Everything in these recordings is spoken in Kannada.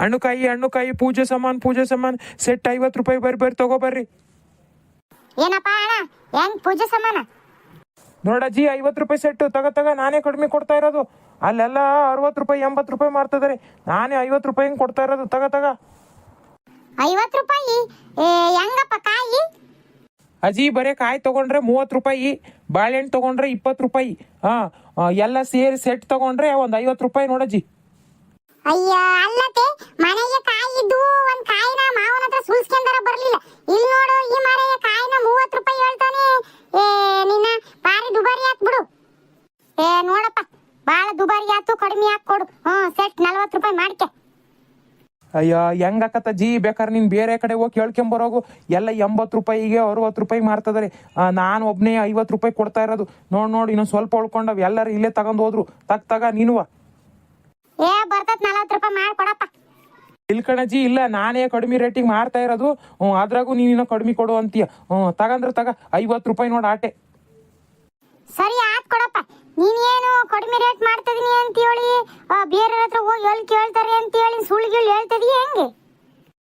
ಹಣ್ಣುಕಾಯಿ ಹಣ್ಣುಕಾಯಿ ಪೂಜೆ ಸಾಮಾನು ಪೂಜೆ ಸಾಮಾನ್ ಸೆಟ್ ಐವತ್ತು ರೂಪಾಯಿ ಬರ್ರಿ ಬರ್ರಿ ತಗೋ ಬರ್ರಿ. ಏನಪ್ಪ ಅಣ್ಣ ಹೆಂಗ್ ಪೂಜೆ ಸಮಾನ? ನೋಡಜ್ಜಿ ಐವತ್ತು ರೂಪಾಯಿ ಸೆಟ್ ತಗ ತಗ ನಾನೇ ಕಡಿಮೆ ಕೊಡ್ತಾ ಇರೋದು. ಅಲ್ಲೆಲ್ಲ ಅರವತ್ತು ರೂಪಾಯಿ ಎಂಬತ್ತು ರೂಪಾಯಿ ಮಾರ್ತಿದಾರೆ ನಾನೇ ಐವತ್ತು ರೂಪಾಯಿ ಹಿಂಗೆ ಕೊಡ್ತಾ ಇರೋದು ತಗ ತಗ. ಐವತ್ತು ರೂಪಾಯಿ? ಏ ಹೆಂಗಪ್ಪ ಕಾಯಿ? ಅಜ್ಜಿ ಬರೀ ಕಾಯಿ ತಗೊಂಡ್ರೆ ಮೂವತ್ತು ರೂಪಾಯಿ ಬಾಳೆಹಣ್ಣು ತಗೊಂಡ್ರೆ ಇಪ್ಪತ್ತು ರೂಪಾಯಿ. ಹಾಂ ಎಲ್ಲ ಸೇರಿ ಸೆಟ್ ತಗೊಂಡ್ರೆ ಒಂದು ಐವತ್ತು ರೂಪಾಯಿ ನೋಡಜ್ಜಿ ಅಯ್ಯ ಅಲ್ಲತೆ ಮನೆಗೆ ಕಾಯಿ ಇದ್ದು ಒಂದ್ ಕಾಯಿನ ಮಾವನ ಹತ್ರ ಸುಲ್ಸ್ಕೊಂಡಾರ ಬರ್ಲಿಲ್ಲ. ಇಲ್ಲಿ ನೋಡು, ಈ ಮನೆಯ ಕಾಯಿನ ಮೂವತ್ತು ರೂಪಾಯಿ ಹೇಳ್ತಾನೆ. ಏ, ನಿನ್ನ ಬಾರಿ ದುಬಾರಿ ಆತ್ ಬಿಡು. ಏ, ನೋಡಪ್ಪ, ಬಾಳ ದುಬಾರಿ ಆತು, ಕಡಿಮೆ ಹಾಕ್ ಕೊಡು. ಹ್ಮ್ ಸೆಟ್ ನಲ್ವತ್ತು ರೂಪಾಯಿ ಮಾಡ್ಕೆ. ಅಯ್ಯ, ಹೆಂಗಾಕತ್ತ ಜಿ ಬೇಕಾದ್ರೆ ನೀನು ಬೇರೆ ಕಡೆ ಹೋಗಿ ಕೇಳ್ಕೊಂಬರೋಗು ಎಲ್ಲ ಎಂಬತ್ತು ರೂಪಾಯಿಗೆ ಅರವತ್ತು ರೂಪಾಯಿ ಮಾರ್ತಿದ್ದಾರೆ ನಾನು ಒಬ್ಬನೇ ಐವತ್ತು ರೂಪಾಯಿ ಕೊಡ್ತಾ ಇರೋದು. ನೋಡಿ ನೋಡಿ, ಇನ್ನೊಂದು ಸ್ವಲ್ಪ ಉಳ್ಕೊಂಡವ್. ಎಲ್ಲರೂ ಇಲ್ಲೇ ತಗೊಂಡು ಹೋದ್ರು. ತಗ ತಗ, ನೀನುವ. ಏ ಬರ್ತತ್ ನಲ್ವತ್ತು ರೂಪಾಯಿ ಮಾಡ್ಕೊಡಪ್ಪ ಇಲ್ಲಿ ಕಣಜ್ಜಿ ಇಲ್ಲ ನಾನೇ ಕಡಿಮೆ ರೇಟಿಗೆ ಮಾರ್ತಾ ಇರೋದು. ಹ್ಞೂ ಅದ್ರಾಗೂ ನೀನು ಕಡಿಮೆ ಕೊಡು ಅಂತೀಯ. ಹ್ಞೂ ತಗಂದ್ರೆ ತಗ ಐವತ್ತು ರೂಪಾಯಿ ನೋಡು ಆಟೆ. ಸರಿ ಆತ್ ಕೊಡಪ್ಪ. ನೀನೇನು ಕಡಿಮೆ ರೇಟ್ ಮಾಡ್ತಿದೀನಿ ಅಂತ ಹೇಳಿ ಬೇರೆ ಹತ್ರ ಹೋಗಿ ಎಲ್ಲಿ ಕೇಳ್ತಾರೆ ಅಂತ ಹೇಳಿ ಸುಳ್ಳು ಹೇಳ್ತಿದೀಯ ಹೆಂಗೆ?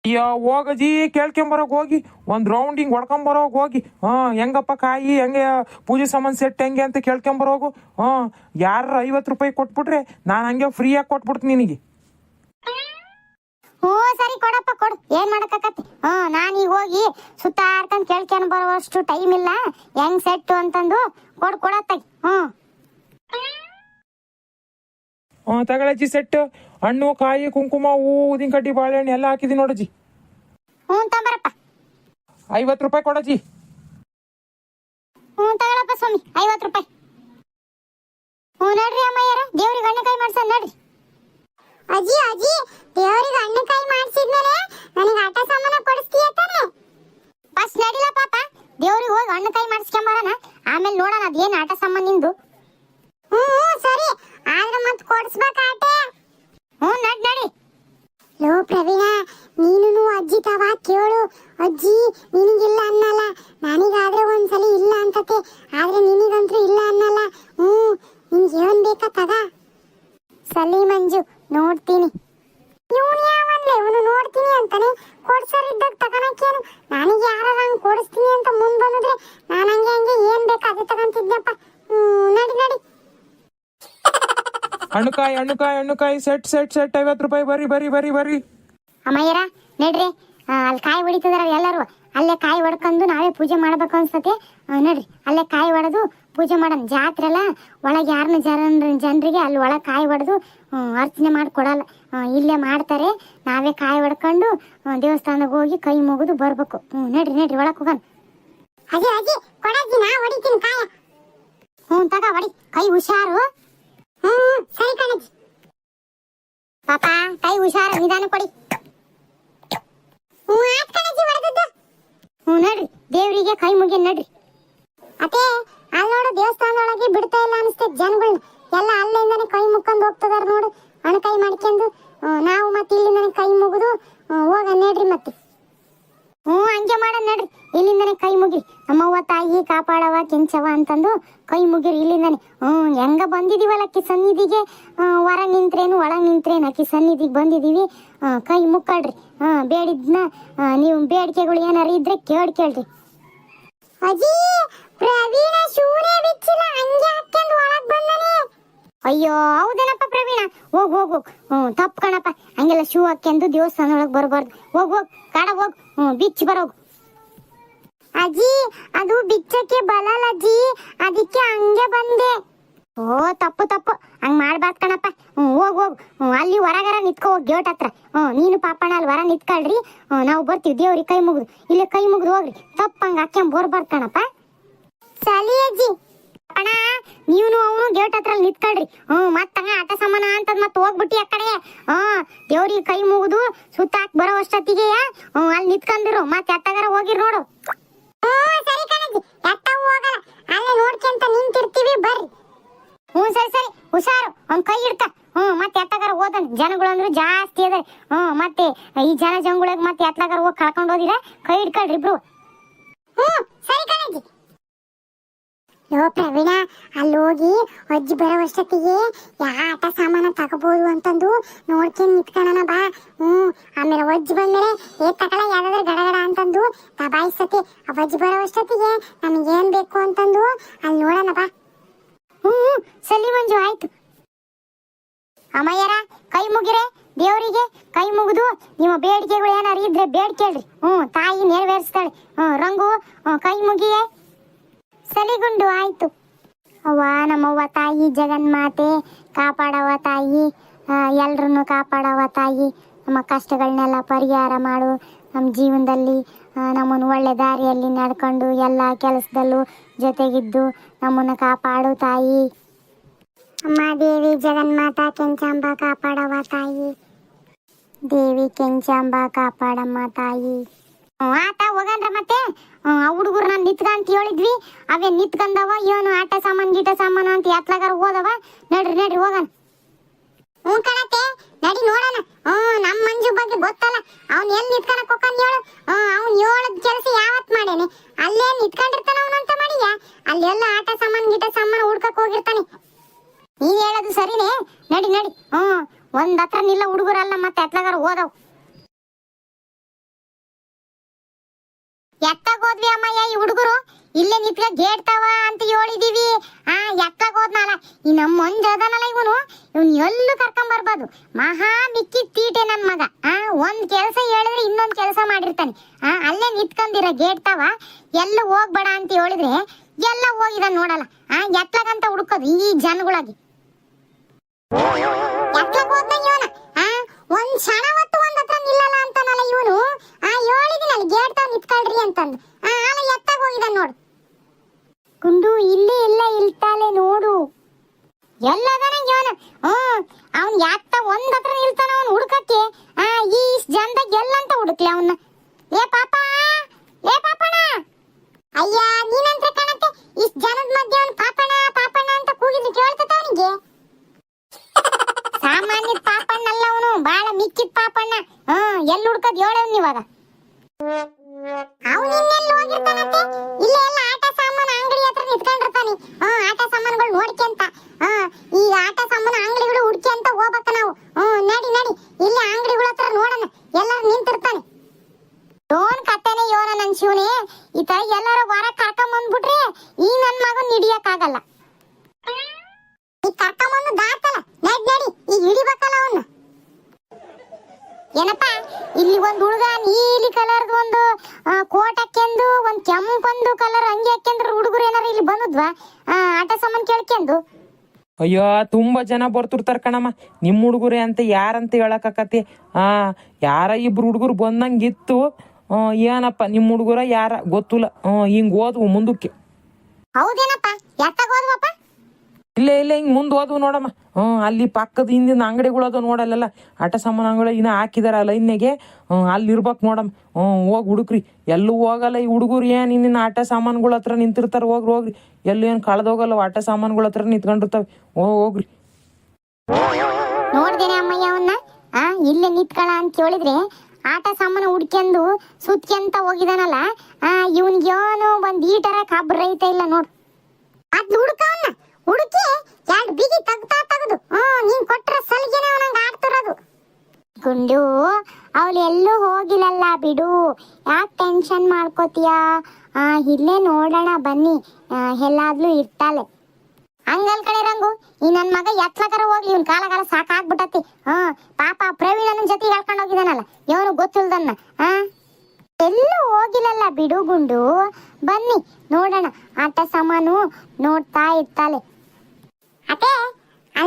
ಅಯ್ಯೋ ಹೋಗಜಿ ಕೇಳ್ಕೊಂಬರೋಗ್ ಹೋಗಿ, ಒಂದು ರೌಂಡಿಂಗ್ ಹೊಡ್ಕೊಂಬರೋಗ್ ಹೋಗಿ. ಹಾಂ, ಹೆಂಗಪ್ಪ ಕಾಯಿ, ಹೆಂಗೆ ಪೂಜೆ ಸಾಮಾನು ಸೆಟ್ ಹೆಂಗೆ ಅಂತ ಕೇಳ್ಕೊಂಬರೋಗು ಹಾಂ ಯಾರು ಐವತ್ತು ರೂಪಾಯಿ ಕೊಟ್ಬಿಟ್ರೆ ನಾನು ಹಂಗೆ ಫ್ರೀಯಾಗಿ ಕೊಟ್ಬಿಡ್ತೀನಿ ನಿನಗೆ. ಹ್ಞೂ, ಸರಿ ಕೊಡಪ್ಪ, ಕೊಡು. ಏನ್ ಮಾಡಕ್ಕಾಕತ್ತಿ? ಹ್ಞೂ, ನಾನು ಈಗ ಹೋಗಿ ಸುತ್ತಾಡ್ಕೊಂಡ್ ಕೇಳ್ಕೊಂಡ್ ಬರುವಷ್ಟು ಟೈಮ್ ಇಲ್ಲ. ಹೆಂಗ್ ಸೆಟ್ ಅಂತಂದು ಕೊಡ್, ಕೊಡತ್ತಾಗಿ. ಹ್ಞೂ. ತಗೊಳಜ್ಜಿ ಸೆಟ್ ಹಣ್ಣು ಕಾಯಿ ಕುಂಕುಮ ಹೂ ಉದಿನ ಕಡ್ಡಿ ಬಾಳೆಹಣ್ಣು ಎಲ್ಲ ಹಾಕಿದಿ ನೋಡಜ್ಜಿ ಹ್ಞೂ ತಂಬರಪ್ಪ ಐವತ್ತು ರೂಪಾಯಿ ಕೊಡಜ್ಜಿ ಹ್ಞೂ ತಗೊಳಪ್ಪ ಸ್ವಾಮಿ ಐವತ್ತು ರೂಪಾಯಿ. ಹ್ಞೂ ನಡ್ರಿ ಅಮ್ಮಯ್ಯರ ದೇವ್ರಿಗೆ ಹಣ್ಣುಕಾಯಿ ಮಾಡ್ಸ ನಡ್ರಿ. ಅಜ್ಜಿ ಅಜ್ಜಿ ದೇವ್ರಿಗೆ ಹಣ್ಣುಕಾಯಿ ಮಾಡ್ಸಿದ್ಮೇಲೆ ನನಗೆ ಆಟ ಸಾಮಾನ ಕೊಡಿಸ್ತೀಯ ತಾನೆ? ಬಸ್ ನಡಿಲ ಪಾಪ ದೇವ್ರಿಗೆ ಹೋಗಿ ಹಣ್ಣುಕಾಯಿ ಮಾಡಿಸ್ಕೊಂಬರೋಣ. ಆಮೇಲೆ ನೋಡೋಣ ಅದೇನು ಆಟ ಸಾಮಾನು ನಿಂದು. ಹ್ಞೂ ಸರಿ. ಆದ್ರೆ ಮತ್ತೆ ಕೊಡಿಸ್ಬೇಕು ಹ್ಞೂ, ನಡ್, ನಡಿ. ಲೋ, ಪ್ರವೀಣ ನೀನು ಅಜ್ಜಿ ತವ ಕೇಳು. ಅಜ್ಜಿ, ನಿನಗಿಲ್ಲ ಅನ್ನಲ್ಲ. ನನಗಾದ್ರೆ ಒಂದ್ಸಲಿ ಇಲ್ಲ ಅಂತತೆ. ಆದ್ರೆ ನಿನಗಂತೂ ಇಲ್ಲ ಅನ್ನಲ್ಲ. ಹ್ಞೂ, ನಿನ್ಗೆ ಏನ್ ಬೇಕಾ ತಗ? ಸಲಿ ಮಂಜು, ನೋಡ್ತೀನಿ. ಇವನು ಯಾವನ್ಲೆ? ಇವನು ನೋಡ್ತೀನಿ ಅಂತಾನೆ. ಕೊಡ್ಸರಿದ್ದಾಗ ತಗೋಣಕ್ಕೇನು ನನಗೆ ಯಾರು ಹಂಗೆ ಕೊಡಿಸ್ತೀನಿ ಅಂತ ಮುಂದೆ ಬಂದಿದ್ರೆ ನಾನು ಹಂಗೆ ಹಂಗೆ ಏನ್ ಬೇಕು ಅದು ತಗೊಂತಿದ್ನಪ್ಪ? ನಡಿ ನಡಿ. ಹಣ್ಣುಕಾಯಿ ಹಣ್ಣುಕಾಯಿ ಹಣ್ಣುಕಾಯಿ, ಸೆಟ್ ಸೆಟ್ ಸೆಟ್, ಐವತ್ತು ರೂಪಾಯಿ ಬರಿ ಬರಿ ಬರಿ ಬರಿ ಅಮ್ಮಯ್ಯರ, ನೋಡ್ರಿ. ಅಲ್ಲಿ ಕಾಯಿ ಹೊಡಿತಿದಾರ ಎಲ್ಲರೂ, ಅಲ್ಲೇ ಕಾಯಿ ಹೊಡ್ಕೊಂಡು ನಾವೇ ಪೂಜೆ ಮಾಡ್ಬೇಕು ಅನ್ಸತ್ತೆ. ನೋಡ್ರಿ. ಅಲ್ಲೇ ಕಾಯಿ ಹೊಡೆದು ಪೂಜೆ ಮಾಡೋಣ. ಜಾತ್ರೆ ಅಲ್ಲ, ಒಳಗೆ ಯಾರನ್ನ ಜನ, ಜನರಿಗೆ ಅಲ್ಲಿ ಒಳಗೆ ಕಾಯಿ ಹೊಡೆದು ಅರ್ಚನೆ ಮಾಡಿ ಕೊಡಲ್ಲ. ಇಲ್ಲೇ ಮಾಡ್ತಾರೆ. ನಾವೇ ಕಾಯಿ ಹೊಡ್ಕೊಂಡು ದೇವಸ್ಥಾನಕ್ಕೆ ಹೋಗಿ ಕೈ ಮುಗಿದು ಬರ್ಬೇಕು. ಹ್ಞೂ ನೋಡ್ರಿ ನೋಡ್ರಿ, ಒಳಗೆ ಹೋಗೋಣ. ಅಜ್ಜಿ ಅಜ್ಜಿ ಕೊಡಜ್ಜಿ, ನಾ ಹೊಡಿತೀನಿ ಕಾಯ. ಹ್ಞೂ ತಗ, ಹೊಡಿ. ಕೈ ಹುಷಾರು. ಸರಿ ಕಣಜ್ಜಿ ಪಾಪ, ಕೈ ಹುಷಾರು, ನಿಧಾನ ಕೊಡಿ. ಹ್ಞೂ, ಆತ್ ಕಣಜ್ಜಿ ಹೊಡೆದದ್ದು ಹ್ಞೂ ದೇವರಿಗೆ ಕೈ ಮುಗಿ ನಡ್ರಿ. ಅತ್ತೆ, ಅಲ್ಲಿ ನೋಡು, ದೇವಸ್ಥಾನದೊಳಗೆ ಬಿಡ್ತಾ ಇಲ್ಲ ಅನಿಸ್ತೈತೆ ಜನಗಳನ್ನ ಎಲ್ಲ ಅಲ್ಲಿಂದನೇ ಕೈ ಮುಕ್ಕೊಂಡು ಹೋಗ್ತದಾರ ನೋಡು. ಅಣಕೈ ಮಾಡ್ಕೊಂಡು ನಾವು ಮತ್ತೆ ಇಲ್ಲಿಂದನೇ ಕೈ ಮುಗಿದು ಹೋಗ, ನಡ್ರಿ ಮತ್ತೆ. ಹ್ಞೂ ಹಂಗೆ ಮಾಡ ನಡ್ರಿ. ಇಲ್ಲಿಂದನೇ ಕೈ ಮುಗಿರಿ ನಮ್ಮವ್ವ ತಾಯಿ ಕಾಪಾಡವ ಕೆಂಚವ ಅಂತಂದು ಕೈ ಮುಗಿರಿ ಇಲ್ಲಿಂದನೆ. ಹ್ಞೂ ಹೆಂಗ ಬಂದಿದೀವಲ್ಲ ಅಕ್ಕಿ ಸನ್ನಿಧಿಗೆ? ಹೊರ ನಿಂತ್ರೇನು ಒಳಗೆ ನಿಂತ್ರೇನು ಅಕ್ಕಿ ಸನ್ನಿಧಿಗೆ ಬಂದಿದೀವಿ? ಆ, ಕೈ ಮುಕ್ಕಳ್ರಿ. ಹಾಂ ಬೇಡಿದ್ನ ನೀವು ಬೇಡಿಕೆಗಳು ಏನಾರ ಇದ್ರೆ ಕೇಳಿ ಕೇಳ್ರಿ. ಅಜಿ ಪ್ರವೀಣ ಶೂನೇ ಬಿಚ್ಚಿಲ್ಲ ಹಂಗೆ ಹಾಕ್ಕೊಂಡು ಒಳಗೆ ಬಂದನೆ. ಅಯ್ಯೋ, ಹೌದೇನಪ್ಪ ಪ್ರವೀಣ? ಹೋಗ್, ಹೋಗು ಹ್ಞೂ ತಪ್ಪು ಕಣಪ್ಪ. ಹಂಗೆಲ್ಲ ಶೂ ಹಾಕ್ಯಂದು ದೇವಸ್ಥಾನ ಒಳಗ್ ಬರಬಾರ್ದು. ಹೋಗ್ ಹೋಗ್. ಕಾಡ, ಹೋಗ್. ಹ್ಮ್ ಬಿಚ್ ಬರೋಗ್. ಅಜ್ಜಿ, ಅದು ಬಿಚ್ಚಕ್ಕೆ ಬರಲ್ಲ ಅಜ್ಜಿ. ಅದಕ್ಕೆ ಹಂಗೆ ಬಂದೆ. ಓ, ತಪ್ಪು ತಪ್ಪು. ಹಂಗ್ ಮಾಡ್ಬಾರ್ದು ಕಣಪ್ಪ. ಹ್ಮ್, ಹೋಗ್ ಹೋಗ್. ಹ್ಮ್, ಅಲ್ಲಿ ಹೊರಗರ ನಿತ್ಕೋ ಹೋಗ್ ಗೇಟ್ ಹತ್ರ. ಹ್ಮ್, ನೀನು ಪಾಪಣ ಅಲ್ಲಿ ಹೊರ ನಿತ್ಕೊಳ್ರಿ. ಹ್ಮ್, ನಾವು ಬರ್ತೀವಿ. ದೇವ್ರಿಗೆ ಕೈ ಮುಗಿದು. ಇಲ್ಲಿ ಕೈ ಮುಗಿದು ಹೋಗ್ರಿ. ತಪ್ಪ ಹಂಗ ಹಾಕ್ಯಂಬ ಬರ್ಬಾರ್ದು ಕಣಪ್ಪ. ಸಲಿ ಅಜ್ಜಿ. ಅಣ್ಣ ನೀನು ಅವನು ಗೇಟ್ ಹತ್ರ ನಿತ್ಕೊಳ್ರಿ. ಹ್ಞೂ ಮತ್ತ ಆಟ ಸಮಾನ ಅಂತದ್ ಮತ್ತೆ ಹೋಗ್ಬಿಟ್ಟಿ ಆ ಕಡೆ. ಹ್ಞೂ ದೇವ್ರಿಗೆ ಕೈ ಮುಗಿದು ಸುತ್ತ ಹಾಕಿ ಬರೋ ಅಷ್ಟೊತ್ತಿಗೆ ಹ್ಞೂ ಅಲ್ಲಿ ನಿತ್ಕೊಂಡಿರು ಮತ್ತೆ ಎತ್ತಗಾರ ಹೋಗಿರ್ ನೋಡು. ಸರಿ ಕಣಜ್ಜಿ. ಎತ್ತ ಹೋಗಲ್ಲ. ಅಲ್ಲೇ ನೋಡ್ಕೊಂತ ನಿಂತಿರ್ತೀವಿ ಬರ್ರಿ. ಹ್ಞೂ ಸರಿ ಸರಿ. ಹುಷಾರು. ಅವ್ನ್ ಕೈ ಹಿಡ್ಕ. ಹ್ಞೂ ಮತ್ತೆ ಎತ್ತಗಾರ ಹೋದನ್. ಜನಗಳು ಅಂದ್ರೆ ಜಾಸ್ತಿ ಅದ ಹ್ಞೂ ಮತ್ತೆ ಈ ಜನ ಜಂಗುಳಗ್ ಮತ್ತೆ ಎತ್ತಗಾರ ಹೋಗಿ ಕಳ್ಕೊಂಡು ಹೋದಿರ. ಕೈ ಹಿಡ್ಕೊಳ್ರಿ ಇಬ್ರು. ಹ್ಞೂ ಸರಿ ಕಣಜ್ಜಿ. ಯೋ ಪ್ರವೀಣ, ಅಲ್ಲಿ ಹೋಗಿ ಅಜ್ಜಿ ಬರೋ ಅಷ್ಟೊತ್ತಿಗೆ ಯಾ ಆಟ ಸಾಮಾನ ತಗೋಬಹುದು ಅಂತಂದು ನೋಡ್ಕೊಂಡು ನಿಂತ್ಕೊಳ್ಳೋಣ ಬಾ. ಹ್ಞೂ ಅಜ್ಜಿ ಬಂದ್ಮೇಲೆ ಏ ತಗೊಳ ಯಾವ್ದಾದ್ರು ಗಡಗಡ ಅಂತಂದು ದಬಾಯಿಸ್ತತಿ. ಆ ಅಜ್ಜಿ ಬರೋ ಅಷ್ಟೊತ್ತಿಗೆ ಏನ್ ಬೇಕು ಅಂತಂದು ಅಲ್ಲಿ ನೋಡೋಣ ಬಾ. ಹ್ಞೂ ಸಲ್ಲಿ ಸಲಿ ಮಂಜು, ಆಯ್ತು. ಅಮ್ಮಯ್ಯರ, ಕೈ ಮುಗಿರೆ, ದೇವರಿಗೆ ಕೈ ಮುಗಿದು ನಿಮ್ಮ ಬೇಡಿಕೆಗಳು ಏನಾರು ಇದ್ರೆ ಬೇಡ್ಕೇಳ್ರಿ ಹ್ಞೂ, ತಾಯಿ ನೆರವೇರಿಸ್ತಾಳೆ. ಹ್ಞೂ, ರಂಗು ಕೈ ಮುಗಿಯೇ. ಸಲಿಗುಂಡು ಆಯ್ತು. ಅವ್ವ, ನಮ್ಮವ್ವ ತಾಯಿ, ಜಗನ್ಮಾತೆ ಕಾಪಾಡವ ತಾಯಿ ಎಲ್ರನ್ನು ಕಾಪಾಡವ ತಾಯಿ. ನಮ್ಮ ಕಷ್ಟಗಳನ್ನೆಲ್ಲ ಪರಿಹಾರ ಮಾಡು. ನಮ್ಮ ಜೀವನದಲ್ಲಿ ನಮ್ಮನ್ನು ಒಳ್ಳೆ ದಾರಿಯಲ್ಲಿ ನಡ್ಕೊಂಡು ಎಲ್ಲ ಕೆಲಸದಲ್ಲೂ ಜೊತೆಗಿದ್ದು ನಮ್ಮನ್ನು ಕಾಪಾಡು ತಾಯಿ. ಅಮ್ಮ, ದೇವಿ, ಜಗನ್ಮಾತಾ, ಕೆಂಚಾಂಬ ಕಾಪಾಡವ ತಾಯಿ. ದೇವಿ, ಕೆಂಚಾಂಬ ಕಾಪಾಡಮ್ಮ ತಾಯಿ. ಹ್ಮ್, ಆತ ಹೋಗಂದ್ರ ಮತ್ತೆ ಆ ಹುಡುಗರು ನಾನು ನಿತ್ಕಂತ ಹೇಳಿದ್ವಿ. ಅವೇ ನಿತ್ಕಂದವ ಇವನು ಆಟ ಸಾಮಾನು ಗೀಟ ಸಾಮಾನು ಅಂತ ಎತ್ಲಾಗಾರ ಹೋದವ. ನಡ್ರಿ ನಡ್ರಿ ಹೋಗನ್. ಹ್ಞೂ ಕಣತೆ ನಡಿ ನೋಡೋಣ. ಹ್ಞೂ ನಮ್ಮ ಮಂಜು ಬಗ್ಗೆ ಗೊತ್ತಲ್ಲ. ಅವ್ನು ಎಲ್ಲಿ ನಿಂತ್ಕೊಳಕ್ಕೆ ಹೋಗನ್ ಹೇಳು. ಹ್ಞೂ ಅವ್ನು ಹೇಳದ್ ಕೆಲಸ ಯಾವತ್ ಮಾಡೇನೆ ಅಲ್ಲೇ ನಿತ್ಕೊಂಡಿರ್ತಾನ ಅವನಂತ ಮಾಡಿಯ ಅಲ್ಲೆಲ್ಲ ಆಟ ಸಾಮಾನು ಗೀಟ ಸಾಮಾನು ಹುಡ್ಕಕ್ ಹೋಗಿರ್ತಾನೆ. ನೀನ್ ಹೇಳೋದು ಸರಿನೇ. ನಡಿ ನಡಿ. ಹ್ಮ್ ಒಂದ್ ಹತ್ರ ನಿಲ್ಲ ಹುಡುಗರಲ್ಲ ಮತ್ತೆ ಎತ್ಲಾಗಾರ ಓದವ್ ಈ ಹುಡುಗರು? ಇಲ್ಲೇ ನಿತ್ಕ ಗೇಡ್ತಾವ ಅಂತ ಹೇಳಿದೀವಿ. ಆ ಎಕ್ಕ ಹೋದ್ನಲ್ಲ? ಈ ನಮ್ಮ ಮಂಜ ಅದನಲ್ಲ ಇವನು? ಇವನ್ ಎಲ್ಲೂ ಕರ್ಕೊಂಡ್ ಬರ್ಬೋದು ಮಹಾ ಮಿಕ್ಕಿ ತೀಟೆ ನನ್ ಮಗ. ಆ, ಒಂದ್ ಕೆಲಸ ಹೇಳಿದ್ರೆ ಇನ್ನೊಂದ್ ಕೆಲಸ ಮಾಡಿರ್ತಾನೆ. ಆ, ಅಲ್ಲೇ ನಿತ್ಕೊಂಡಿರ ಗೇಡ್ತಾವ ಎಲ್ಲ ಹೋಗ್ಬೇಡ ಅಂತ ಹೇಳಿದ್ರೆ ಎಲ್ಲ ಹೋಗಿದ ನೋಡಲ್ಲ. ಆ ಎತ್ಲಾಗಂತ ಹುಡುಕೋದು ಈ ಜನಗಳಾಗಿ. ಆ, ಒಂದ್ ಕ್ಷಣ ಹೊತ್ತು ಒಂದ್ ಹತ್ರ ನಿಲ್ಲಲ್ಲ ಅಂತಾನಲ್ಲ ಇವನು? ಆ, ಹೇಳಿದಿನಲ್ಲ ಗೇಟ್ ತಾವ್ ನಿತ್ಕೊಳ್ರಿ ಅಂತಂದು. ಆ ಆಲ ಎತ್ತಾಗ ಹೋಗಿದ ನೋಡು. ಕುಂದು ಇಲ್ಲಿ ಎಲ್ಲ ಇಲ್ತಾಲೆ ನೋಡು. ಎಲ್ಲದನ ಇವನ? ಹ್ಮ್ ಅವ್ನ್ ಯಾಕ ಒಂದ್ ಹತ್ರ ನಿಲ್ತಾನ ಅವ್ನ್ ಹುಡುಕಕ್ಕೆ? ಆ, ಈ ಜನದಾಗ ಎಲ್ಲಂತ ಹುಡುಕ್ಲಿ ಅವನ್ನ ಏ ಪಾಪ, ಏ ಪಾಪಣ ಅಯ್ಯ ನೀನಂತ್ರ ಕಾಣತ್ತೆ ಇಷ್ಟ್ ಜನದ ಮಧ್ಯೆ ಅವನ್ ಪಾಪಣ ಪಾಪಣ ಅಂತ ಕೂಗಿದ್ರು ಕೇಳ್ತದ ಅವನಿಗೆ? ಸಾಮಾನ್ಯ ಪಾಪಣ್ಣ ಅಲ್ಲ ಅವನು, ಬಾಳ ಮಿಕ್ಕಿದ ಪಾಪಣ್ಣ. ಹ್ಮ್ ಎಲ್ಲಿ ಹುಡ್ಕದ್ ಹೇಳವ್ನ ಇವಾಗ ಅವನು ಇನ್ನೆಲ್ಲಿ ಹೋಗಿರ್ತಾನಂತೆ? ಇಲ್ಲೇ ಎಲ್ಲ ಆಟ ಸಾಮಾನು ಅಂಗಡಿ ಹತ್ರ ನಿಂತ್ಕೊಂಡಿರ್ತಾನೆ. ಹ್ಮ್ ಆಟ ಸಾಮಾನುಗಳು ನೋಡ್ಕೊಂತ ಹ್ಮ್ ಈ ಆಟ ಸಾಮಾನು ಅಂಗಡಿಗಳು ಹುಡ್ಕೊಂತ ಹೋಗ್ಬೇಕ ನಾವು. ಹ್ಮ್ ನಡಿ ನಡಿ. ಇಲ್ಲಿ ಅಂಗಡಿಗಳ ಹತ್ರ ನೋಡೋಣ. ಎಲ್ಲಾರು ನಿಂತಿರ್ತಾನೆ. ಡೋನ್ ಕತೆನೆ ಯೋನ ನನ್ ಶಿವನೇ. ಈ ತರ ಎಲ್ಲಾರ ಹೊರ ಕರ್ಕೊಂಡ್ ಬಂದ್ಬಿಟ್ರೆ ಈ ನನ್ ಮಗನ್ ಹಿಡಿಯಕ್ಕಾಗಲ್ಲ. ಈ ಕರ್ಕೊಂಬಂದು ದಾತಲ್ಲ. ನಡ್, ನಡಿ. ಈಗ ಹಿಡಿಬೇಕಲ್ಲ ಅವನ್ನ ಏನಪ್ಪ ಇಲ್ಲಿ ಒಂದು ಹುಡುಗ ನೀಲಿ ಕಲರ್ದು ಒಂದು ಕೋಟ್ ಹಾಕ್ಯಂದು ಒಂದ್ ಕೆಂಪೊಂದು ಕಲರ್ ಅಂಗಿ ಹಾಕ್ಯಂದ್ರ ಹುಡುಗರು ಏನಾರ ಇಲ್ಲಿ ಬಂದದ್ವಾ? ಆಟ ಸಾಮಾನ್ ಕೇಳ್ಕೊಂಡು ಅಯ್ಯೋ ತುಂಬಾ ಜನ ಬರ್ತಿರ್ತಾರ ಕಣಮ್ಮ. ನಿಮ್ಮ ಹುಡುಗರೇ ಅಂತ ಯಾರಂತ ಹೇಳಕ್ಕಾಕತಿ ಆ ಯಾರ ಇಬ್ರು ಹುಡುಗರು ಬಂದಂಗಿತ್ತು? ಏನಪ್ಪ ನಿಮ್ಮ ಹುಡುಗರ ಯಾರ ಗೊತ್ತಿಲ್ಲ. ಹಿಂಗ್ ಓದ್ವು ಮುಂದಕ್ಕೆ. ಹೌದೇನಪ್ಪ? ಯಾಕೆ ಹೋದ್ವಪ್ಪ ಇಲ್ಲೇ ಇಲ್ಲೇ, ಹಿಂಗ್ ಮುಂದೆ ಹೋದ್ವು ನೋಡಮ್ಮ. ಹ್ಮ್, ಅಲ್ಲಿ ಪಕ್ಕದ ಹಿಂದಿನ ಅಂಗಡಿಗಳು ಅದು ನೋಡಲ್ಲ ಆಟ ಸಾಮಾನು ಅಂಗಡಿ ಇನ್ನ ಹಾಕಿದಾರ ಲೈನ್ಗೆ ಹ್ಮ್, ಅಲ್ಲಿ ಇರ್ಬೇಕು ನೋಡಮ್ಮ. ಹ್ಮ್, ಹೋಗಿ ಹುಡುಕ್ರಿ. ಎಲ್ಲೂ ಹೋಗಲ್ಲ ಈ ಹುಡುಗರು ಏನ್ ಇನ್ನಿನ ಆಟ ಸಾಮಾನುಗಳ ಹತ್ರ ನಿಂತಿರ್ತಾರ? ಹೋಗ್ರಿ ಹೋಗ್ರಿ. ಎಲ್ಲೂ ಏನ್ ಕಳ್ದೋಗಲ್ಲ ಆಟ ಸಾಮಾನುಗಳ ಹತ್ರ ನಿಂತ್ಕೊಂಡಿರ್ತವೆ. ಓ ಹೋಗ್ರಿ. ನೋಡ್ದೇನೆ ಅಮ್ಮಯ್ಯ ಅವನ್ನ ಆ, ಇಲ್ಲೇ ನಿತ್ಕಳ ಅಂತ ಹೇಳಿದ್ರೆ ಆಟ ಸಾಮಾನು ಹುಡ್ಕೊಂಡು ಸುತ್ತಕೆಂತ ಹೋಗಿದಾನಲ್ಲ. ಆ, ಇವನ್ಗೆ ಒಂದು ಈಟರ ಕಬ್ಬು ಇಲ್ಲ ನೋಡು. ಅದ್ ಹುಡುಕವನ್ನ ಹುಡುಕಿ ಎರಡು ಬಿಗಿ ತಗ್ತಾ ತಗದು ಹ್ಮ್ ನೀನ್ ಕೊಟ್ರ ಸಲಿಗೆನೆ ಅವನಂಗ ಆಡ್ತಿರೋದು. ಗುಂಡು, ಅವಳು ಎಲ್ಲೂ ಹೋಗಿಲ್ಲಲ್ಲ ಬಿಡು. ಯಾಕೆ ಟೆನ್ಷನ್ ಮಾಡ್ಕೋತೀಯಾ? ಇಲ್ಲೇ ನೋಡೋಣ, ಬನ್ನಿ. ಎಲ್ಲಾದ್ಲೂ ಇರ್ತಾಳೆ. ಹಂಗಲ್ ಕಡೆ ರಂಗು, ಈ ನನ್ ಮಗ ಎತ್ಲಕರ ಹೋಗ್ಲಿ, ಇವ್ನ ಕಾಲಗಾಲ ಸಾಕಾಗ್ಬಿಟ್ಟತಿ ಹಾ ಪಾಪ ಪ್ರವೀಣನ ಜೊತೆ ಹೇಳ್ಕೊಂಡು ಹೋಗಿದಾನಲ್ಲ, ಇವನು ಗೊತ್ತಿಲ್ದನ್ನ ಹಾ ಎಲ್ಲೂ ಹೋಗಿಲ್ಲಲ್ಲ ಬಿಡು ಗುಂಡು. ಬನ್ನಿ, ನೋಡೋಣ. ಆಟ ಸಾಮಾನು ನೋಡ್ತಾ ಇರ್ತಾಳೆ.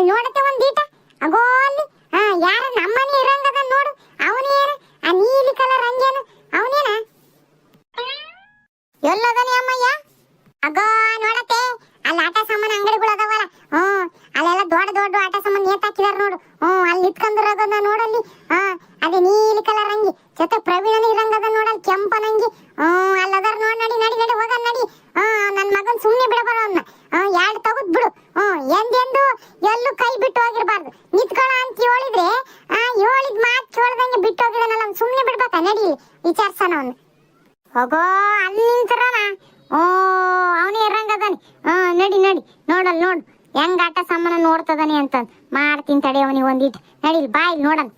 ನೋಡತ್ತೆ ಒಂದ್ ಈಟ? ಅಗೋ ಅಲ್ಲಿ. ಹಾ, ಯಾರ ನಮ್ಮನೆ ಇರಂಗದ ನೋಡು. ಅವನೇನ ಆ ನೀಲಿ ಕಲರ್ ಅಂಗೇನು ಅವನೇನ? ಎಲ್ಲದನಿ ಅಮ್ಮಯ್ಯ? ಅಗೋ, ನೋಡತ್ತೆ. ಅಲ್ಲಿ ಆಟ ಸಾಮಾನು ಅಂಗಡಿಗಳು ಅದಾವಲ್ಲ. ಹ್ಮ್ ಅಲ್ಲೆಲ್ಲ ದೊಡ್ಡ ದೊಡ್ಡ ಆಟ ಸಾಮಾನು ನೇತ್ ಹಾಕಿದಾರ ನೋಡು. ಹ್ಮ್ ಅಲ್ಲಿ ನಿತ್ಕೊಂಡಿರೋದನ್ನ ನೋಡಲ್ಲಿ. ಹಾ ಅದೇ ನೀಲಿ ಕಲರ್ ಅಂಗಿ. ಜೊತೆ ಪ್ರವೀಣನ ಇರಂಗದ ನೋಡಲ್ಲಿ, ಕೆಂಪನ ಅಂಗಿ. ಹ್ಮ್ ಅಲ್ಲದಾರ ನೋಡಿ, ನಡಿ ನಡಿ ನಡಿ ಹೋಗ ನಡಿ. ಹ್ಮ್ ನನ್ನ ಮಗನ್ ಸುಮ್ಮನೆ ಬಿಡಬಾರ ಅವನ್ನ ಎರಡು ತಗದ್ ಬಿಡು. ಹ್ಮ್ ಎಂದೆಂದು ಎಲ್ಲೂ ಕೈ ಬಿಟ್ಟು ಹೋಗಿರ್ಬಾರ್ದು. ನಿತ್ಕೊಳ ಅಂತ ಹೇಳಿದ್ರೆ, ಆ, ಹೇಳಿದ್ ಮಾತು ಕೇಳ್ದಂಗೆ ಬಿಟ್ಟು ಹೋಗಿದಾನಲ್ಲ ಅವ್ನ್. ಸುಮ್ಮನೆ ಬಿಡ್ಬೇಕಾ ನಡಿ ವಿಚಾರ್ಸನ ಅವನು. ಹೋಗೋ, ಅಲ್ಲಿ ನಿಂತಿರೋಣ ಓ ಅವನೇ ಇರಂಗದಾನೆ ಹಾ ನಡಿ ನಡಿ. ನೋಡಲ್, ನೋಡು. ಹೆಂಗ್ ಆಟ ಸಾಮಾನು ನೋಡ್ತದಾನೆ ಅಂತ ಮಾಡ್ತೀನಿ ತಡಿ ಅವನಿಗೆ ಒಂದಿಟ್ಟು ನಡಿಲ್ ಬಾಯ್ ನೋಡನ್